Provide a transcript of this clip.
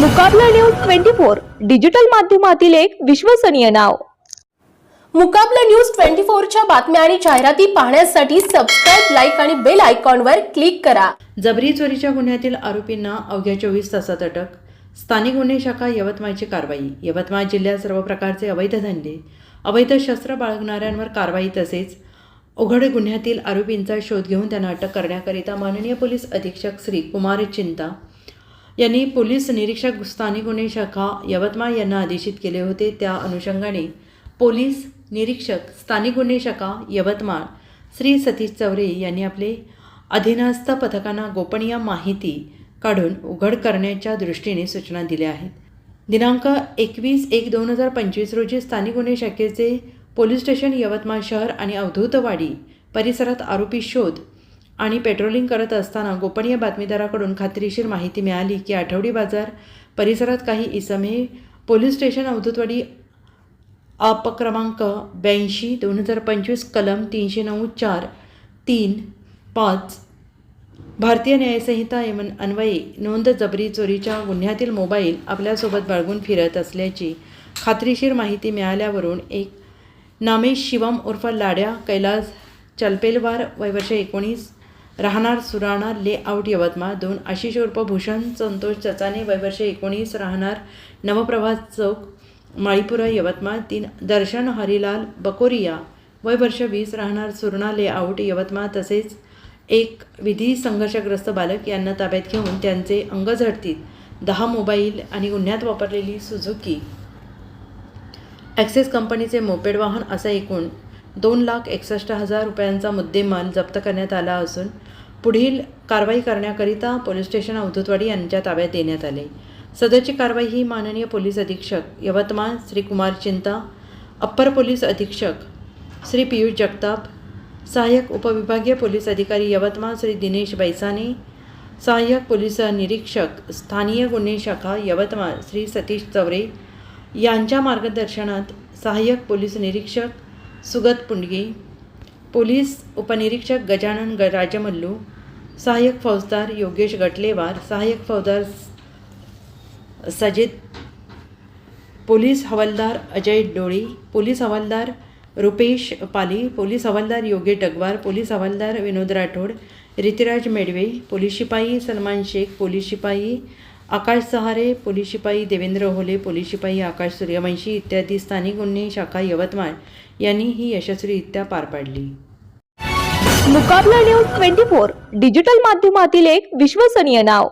Mukabla news twenty four digital माध्यमातील एक विश्वसनीय नाव. मुकाबला न्यूज ट्वेंटी फोरच्या बातम्या आणि जाहिराती पाहण्यासाठी सबस्क्राईब लाईक आणि बेल आयकॉनवर क्लिक करा. जबरी चोरीच्या गुन्ह्यातील आरोपींना अवघ्या चोवीस तासात अटक. स्थानिक गुन्हे शाखा यवतमाळची कारवाई. यवतमाळ जिल्ह्यात सर्व प्रकारचे अवैध धंदे अवैध शस्त्र बाळगणाऱ्यांवर कारवाई तसेच उघड गुन्ह्यातील आरोपींचा शोध घेऊन त्यांना अटक करण्याकरिता माननीय पोलीस अधीक्षक श्री कुमार चिंता यांनी पोलीस निरीक्षक स्थानिक गुन्हे शाखा यवतमाळ यांना आदेशित केले होते. त्या अनुषंगाने पोलीस निरीक्षक स्थानिक गुन्हे शाखा यवतमाळ श्री सतीश चौरे यांनी आपले अधीनस्थ पथकांना गोपनीय माहिती काढून उघड करण्याच्या दृष्टीने सूचना दिल्या आहेत. दिनांक एकवीस एक दोन हजार पंचवीस रोजी स्थानिक गुन्हे शाखेचे पोलीस स्टेशन यवतमाळ शहर आणि अवधूतवाडी परिसरात आरोपी शोध आणि पेट्रोलिंग करत असताना गोपनीय बातमीदाराकडून खात्रीशीर माहिती मिळाली की आठवडी बाजार परिसरात काही इसमे पोलीस स्टेशन अवधूतवाडी अपक्रमांक ब्याऐंशी दोन हजार पंचवीस कलम तीनशे नऊ चार तीन पाच भारतीय न्यायसंहिता एम अन्वये नोंद जबरी चोरीच्या गुन्ह्यातील मोबाईल आपल्यासोबत बाळगून फिरत असल्याची खात्रीशीर माहिती मिळाल्यावरून एक नामेश शिवम उर्फ लाड्या कैलास चलपेलवार वयवर्ष एकोणीस राहणार सुराणा लेआउट यवतमाळ. दोन आशिष उर्फ भूषण संतोष चचाने वयवर्ष एकोणीस राहणार नवप्रभात चौक माळीपुरा यवतमाळ. तीन दर्शन हरिलाल बकोरिया. वय वर्ष वीस राहणार सुरणा लेआउट यवतमाळ. तसेच एक विधी संघर्षग्रस्त बालक यांना ताब्यात घेऊन त्यांचे अंग झडतीत. दहा मोबाईल आणि गुन्ह्यात वापरलेली सुझुकी. ॲक्सेस कंपनीचे मोपेड वाहन असा एकूण दोन लाख एकसष्ट हजार रुपयांचा मुद्देमाल जप्त करण्यात आला असून पुढील कारवाई करण्याकरिता पोलीस स्टेशन अवधूतवाडी यांच्या ताब्यात देण्यात आले. सदरची कारवाई ही माननीय पोलीस अधीक्षक यवतमाळ श्री कुमार चिंता अप्पर पोलीस अधीक्षक श्री पियुष जगताप सहाय्यक उपविभागीय पोलीस अधिकारी यवतमाळ श्री दिनेश बैसाने सहाय्यक पोलीस निरीक्षक स्थानीय गुन्हे शाखा यवतमाळ श्री सतीश चवरे यांच्या मार्गदर्शनात सहाय्यक पोलीस निरीक्षक सुगत पुंडगी पोलीस उपनिरीक्षक गजानन ग राजमल्लू सहाय्यक फौजदार योगेश गटलेवार सहाय्यक फौजदार सजित पोलीस हवालदार अजय डोळी पोलीस हवालदार रुपेश पाली पोलीस हवालदार योगेश डगवार पोलीस हवालदार विनोद राठोड रितिराज मेडवे पोलीस शिपाई सलमान शेख पोलीस शिपाई आकाश सहारे पोलीस शिपाई देवेंद्र होले पोलीस शिपाई आकाश सूर्यवंशी इत्यादी स्थानिक गुन्हे शाखा यवतमाळ यांनी ही यशस्वीरित्या पार पाडली. Mukabla news twenty four digital माध्यमातील एक विश्वसनीय नाव.